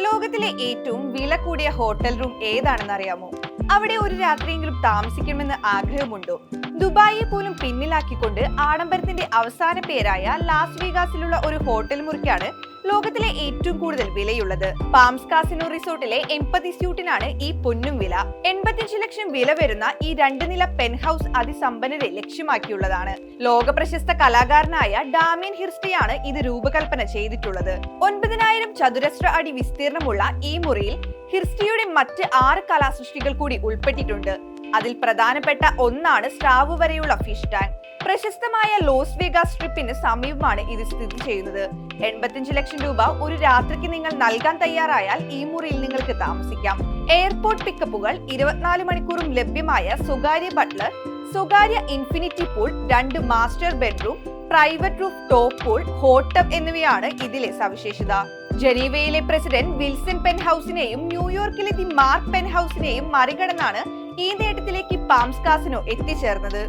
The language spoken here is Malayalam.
ലോകത്തിലെ ഏറ്റവും വില കൂടിയ ഹോട്ടൽ റൂം ഏതാണെന്ന് അറിയാമോ? അവിടെ ഒരു രാത്രിയെങ്കിലും താമസിക്കണമെന്ന് ആഗ്രഹമുണ്ടോ? ദുബായിയെ പോലും പിന്നിലാക്കിക്കൊണ്ട് ആഡംബരത്തിന്റെ അവസാന പേരായ ലാസ് വേഗാസിലുള്ള ഒരു ഹോട്ടൽ മുറിക്കാണ് ലോകത്തിലെ ഏറ്റവും കൂടുതൽ വിലയുള്ളത്. പാംസ് കാസിനോ റിസോർട്ടിലെ എൺപതി സ്യൂട്ടിനാണ് ഈ പൊന്നും വില. എൺപത്തിയഞ്ച് ലക്ഷം വില വരുന്ന ഈ രണ്ട് നില പെൻ ഹൗസ് അതിസമ്പന്നരെ ലക്ഷ്യമാക്കിയുള്ളതാണ്. ലോക പ്രശസ്ത കലാകാരനായ ഡാമിയൻ ഹിർസ്റ്റിയാണ് ഇത് രൂപകൽപ്പന ചെയ്തിട്ടുള്ളത്. ഒൻപതിനായിരം ചതുരശ്ര അടി വിസ്തീർണമുള്ള ഈ മുറിയിൽ ഹിർസ്റ്റിയുടെ മറ്റ് ആറ് കലാസൃഷ്ടികൾ കൂടി ഉൾപ്പെട്ടിട്ടുണ്ട്. അതിൽ പ്രധാനപ്പെട്ട ഒന്നാണ് സ്രാവ് വരെയുള്ള ഫിഷ് ടാങ്ക് പ്രശസ്തമായ ലോസ് വേഗാസ് സ്ട്രിപ്പിന് സമീപമാണ് ഇത് സ്ഥിതി ചെയ്യുന്നത്. എൺപത്തിയഞ്ച് ലക്ഷം രൂപ ഒരു രാത്രിക്ക് നിങ്ങൾ നൽകാൻ തയ്യാറായാൽ ഈ മുറിയിൽ നിങ്ങൾക്ക് താമസിക്കാം. എയർപോർട്ട് പിക്കപ്പുകൾ ഇരുപത്തിനാല് മണിക്കൂറും ലഭ്യമായ സ്വകാര്യ ബട്ട്ലർ സ്വകാര്യ ഇൻഫിനിറ്റി പൂൾ രണ്ട് master bedroom private roof top pool hot tub എന്നിവയാണ് ഇതിലെ സവിശേഷത. ജനീവയിലെ പ്രസിഡന്റ് വിൽസൺ പെൻ ഹൗസിനെയും ന്യൂയോർക്കിലെ ദി മാർക്ക് പെൻ ഹൗസിനെയും മറികടന്നാണ് ഈ നേട്ടത്തിലേക്ക് പാംസ്കാസിനോ എത്തിച്ചേർന്നത്?